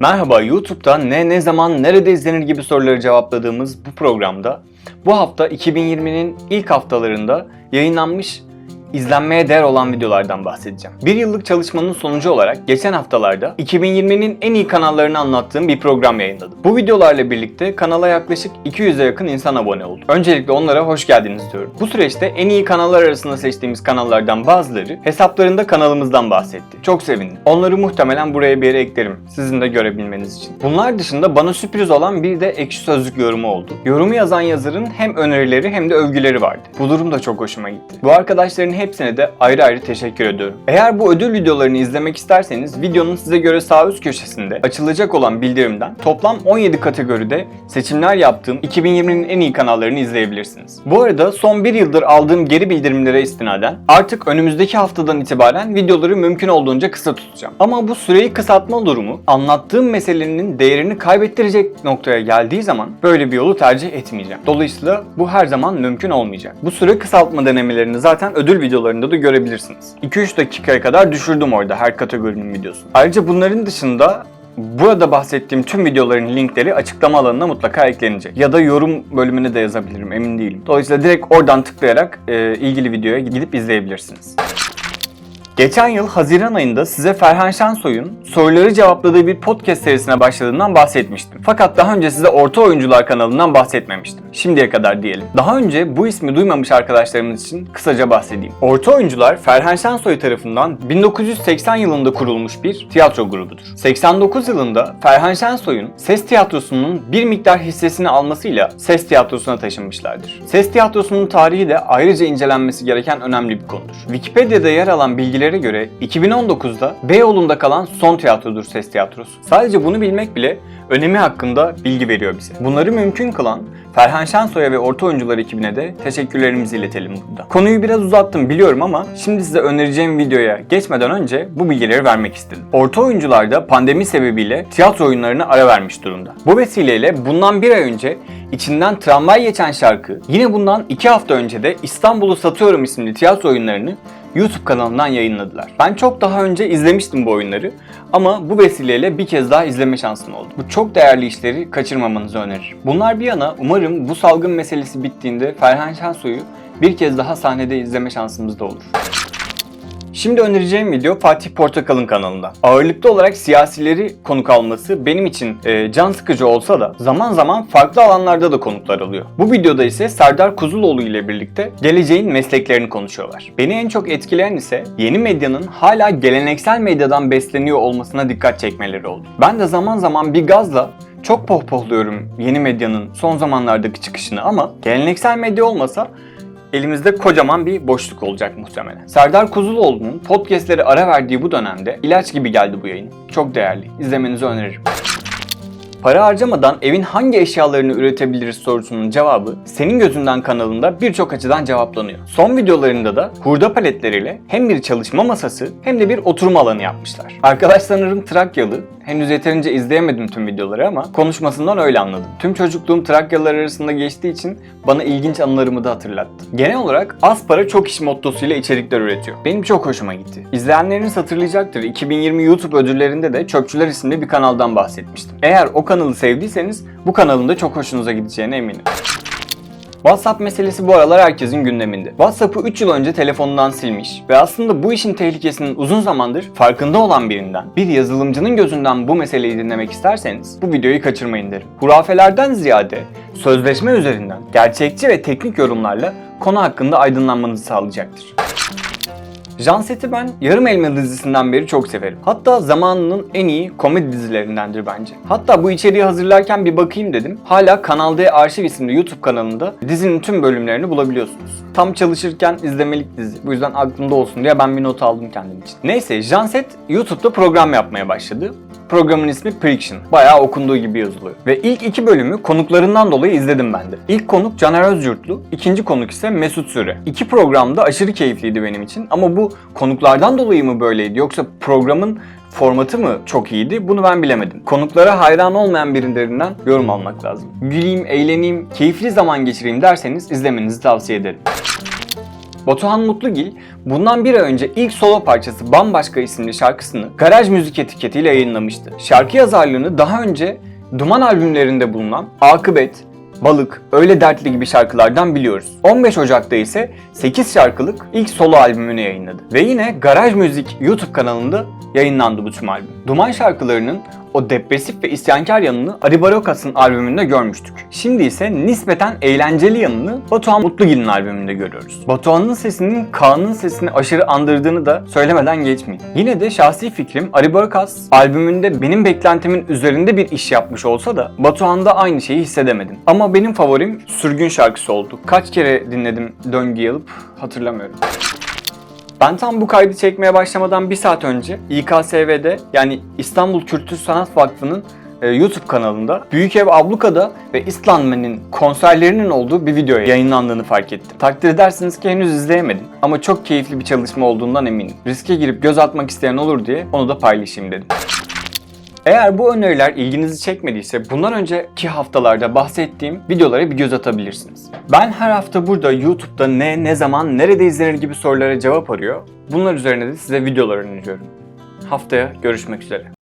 Merhaba YouTube'da ne ne zaman nerede izlenir gibi soruları cevapladığımız bu programda bu hafta 2020'nin ilk haftalarında yayınlanmış izlenmeye değer olan videolardan bahsedeceğim. Bir yıllık çalışmanın sonucu olarak geçen haftalarda 2020'nin en iyi kanallarını anlattığım bir program yayınladım. Bu videolarla birlikte kanala yaklaşık 200'e yakın insan abone oldu. Öncelikle onlara hoş geldiniz diyorum. Bu süreçte en iyi kanallar arasında seçtiğimiz kanallardan bazıları hesaplarında kanalımızdan bahsetti. Çok sevindim. Onları muhtemelen buraya bir yere eklerim. Sizin de görebilmeniz için. Bunlar dışında bana sürpriz olan bir de ekşi sözlük yorumu oldu. Yorumu yazan yazarın hem önerileri hem de övgüleri vardı. Bu durum da çok hoşuma gitti. Bu arkadaşların hepsine de ayrı ayrı teşekkür ediyorum. Eğer bu ödül videolarını izlemek isterseniz videonun size göre sağ üst köşesinde açılacak olan bildirimden toplam 17 kategoride seçimler yaptığım 2020'nin en iyi kanallarını izleyebilirsiniz. Bu arada son bir yıldır aldığım geri bildirimlere istinaden artık önümüzdeki haftadan itibaren videoları mümkün olduğunca kısa tutacağım. Ama bu süreyi kısaltma durumu anlattığım meselenin değerini kaybettirecek noktaya geldiği zaman böyle bir yolu tercih etmeyeceğim. Dolayısıyla bu her zaman mümkün olmayacak. Bu süre kısaltma denemelerini zaten ödül videolarında da görebilirsiniz. 2-3 dakikaya kadar düşürdüm orada her kategorinin videosunu. Ayrıca bunların dışında Burada bahsettiğim tüm videoların linkleri açıklama alanına mutlaka eklenecek. Ya da yorum bölümüne de yazabilirim emin değilim. Dolayısıyla direkt oradan tıklayarak e, ilgili videoya gidip izleyebilirsiniz. Geçen yıl Haziran ayında size Ferhan Şensoy'un soruları cevapladığı bir podcast serisine başladığından bahsetmiştim. Fakat daha önce size Orta Oyuncular kanalından bahsetmemiştim. Şimdiye kadar diyelim. Daha önce bu ismi duymamış arkadaşlarımız için kısaca bahsedeyim. Orta Oyuncular Ferhan Şensoy tarafından 1980 yılında kurulmuş bir tiyatro grubudur. 89 yılında Ferhan Şensoy'un ses tiyatrosunun bir miktar hissesini almasıyla ses tiyatrosuna taşınmışlardır. Ses tiyatrosunun tarihi de ayrıca incelenmesi gereken önemli bir konudur. Wikipedia'da yer alan bilgilere göre 2019'da Beyoğlu'nda kalan son tiyatrodur ses tiyatrosu. Sadece bunu bilmek bile önemi hakkında bilgi veriyor bize. Bunları mümkün kılan Ferhan Şensoy'a ve Orta Oyuncular ekibine de teşekkürlerimizi iletelim burada. Konuyu biraz uzattım biliyorum ama şimdi size önereceğim videoya geçmeden önce bu bilgileri vermek istedim. Orta Oyuncular pandemi sebebiyle tiyatro oyunlarına ara vermiş durumda. Bu vesileyle bundan bir ay önce içinden tramvay geçen şarkı, yine bundan iki hafta önce de İstanbul'u Satıyorum isimli tiyatro oyunlarını YouTube kanalından yayınladılar. Ben çok daha önce izlemiştim bu oyunları ama bu vesileyle bir kez daha izleme şansım oldu. Bu çok değerli işleri kaçırmamanızı öneririm. Bunlar bir yana umarım bu salgın meselesi bittiğinde Ferhan Şensoy'u bir kez daha sahnede izleme şansımız da olur. Şimdi önereceğim video Fatih Portakal'ın kanalında. Ağırlıklı olarak siyasileri konuk alması benim için e, can sıkıcı olsa da zaman zaman farklı alanlarda da konuklar alıyor. Bu videoda ise Serdar Kuzuloğlu ile birlikte geleceğin mesleklerini konuşuyorlar. Beni en çok etkileyen ise yeni medyanın hala geleneksel medyadan besleniyor olmasına dikkat çekmeleri oldu. Ben de zaman zaman bir gazla çok pohpohluyorum yeni medyanın son zamanlardaki çıkışını ama geleneksel medya olmasa elimizde kocaman bir boşluk olacak muhtemelen. Serdar Kuzuloğlu'nun podcastlere ara verdiği bu dönemde ilaç gibi geldi bu yayın. Çok değerli. İzlemenizi öneririm. Para harcamadan evin hangi eşyalarını üretebiliriz sorusunun cevabı Senin Gözünden kanalında birçok açıdan cevaplanıyor. Son videolarında da hurda paletleriyle hem bir çalışma masası hem de bir oturma alanı yapmışlar. Arkadaş sanırım Trakyalı. Henüz yeterince izleyemedim tüm videoları ama konuşmasından öyle anladım. Tüm çocukluğum Trakyalılar arasında geçtiği için bana ilginç anılarımı da hatırlattı. Genel olarak az para çok iş mottosuyla içerikler üretiyor. Benim çok hoşuma gitti. İzleyenleriniz hatırlayacaktır. 2020 YouTube ödüllerinde de Çöpçüler isimli bir kanaldan bahsetmiştim. Eğer o kanalı sevdiyseniz bu kanalın da çok hoşunuza gideceğine eminim. WhatsApp meselesi bu aralar herkesin gündeminde. WhatsApp'ı 3 yıl önce telefonundan silmiş ve aslında bu işin tehlikesinin uzun zamandır farkında olan birinden, bir yazılımcının gözünden bu meseleyi dinlemek isterseniz bu videoyu kaçırmayın derim. Hurafelerden ziyade sözleşme üzerinden gerçekçi ve teknik yorumlarla konu hakkında aydınlanmanızı sağlayacaktır. Janset'i ben Yarım Elma dizisinden beri çok severim. Hatta zamanının en iyi komedi dizilerindendir bence. Hatta bu içeriği hazırlarken bir bakayım dedim. Hala Kanal D Arşiv isimli YouTube kanalında dizinin tüm bölümlerini bulabiliyorsunuz. Tam çalışırken izlemelik dizi. Bu yüzden aklımda olsun diye ben bir not aldım kendim için. Neyse Janset YouTube'da program yapmaya başladı. Programın ismi Friction. Bayağı okunduğu gibi yazılıyor. Ve ilk iki bölümü konuklarından dolayı izledim ben de. İlk konuk Caner Özyurtlu, ikinci konuk ise Mesut Süre. İki program da aşırı keyifliydi benim için ama bu konuklardan dolayı mı böyleydi yoksa programın formatı mı çok iyiydi bunu ben bilemedim. Konuklara hayran olmayan birilerinden yorum almak lazım. Güleyim, eğleneyim, keyifli zaman geçireyim derseniz izlemenizi tavsiye ederim. Batuhan Mutlugil bundan bir ay önce ilk solo parçası Bambaşka isimli şarkısını Garaj Müzik etiketiyle yayınlamıştı. Şarkı yazarlığını daha önce Duman albümlerinde bulunan Akıbet, Balık, Öyle Dertli gibi şarkılardan biliyoruz. 15 Ocak'ta ise 8 şarkılık ilk solo albümünü yayınladı. Ve yine Garaj Müzik YouTube kanalında yayınlandı bu tüm albüm. Duman şarkılarının o depresif ve isyankar yanını Ari Barokas'ın albümünde görmüştük. Şimdi ise nispeten eğlenceli yanını Batuhan Mutlugil'in albümünde görüyoruz. Batuhan'ın sesinin Kaan'ın sesini aşırı andırdığını da söylemeden geçmeyeyim. Yine de şahsi fikrim Ari Barokas albümünde benim beklentimin üzerinde bir iş yapmış olsa da Batuhan'da aynı şeyi hissedemedim. Ama benim favorim Sürgün şarkısı oldu. Kaç kere dinledim döngüyü alıp hatırlamıyorum. Ben tam bu kaydı çekmeye başlamadan bir saat önce İKSV'de yani İstanbul Kültür Sanat Vakfı'nın e, YouTube kanalında Büyük Ev Abluka'da ve İslandmen'in konserlerinin olduğu bir video yayınlandığını fark ettim. Takdir edersiniz ki henüz izleyemedim ama çok keyifli bir çalışma olduğundan eminim. Riske girip göz atmak isteyen olur diye onu da paylaşayım dedim. Eğer bu öneriler ilginizi çekmediyse bundan önceki haftalarda bahsettiğim videolara bir göz atabilirsiniz. Ben her hafta burada YouTube'da ne, ne zaman, nerede izlenir gibi sorulara cevap arıyor. Bunlar üzerine de size videolar öneriyorum. Haftaya görüşmek üzere.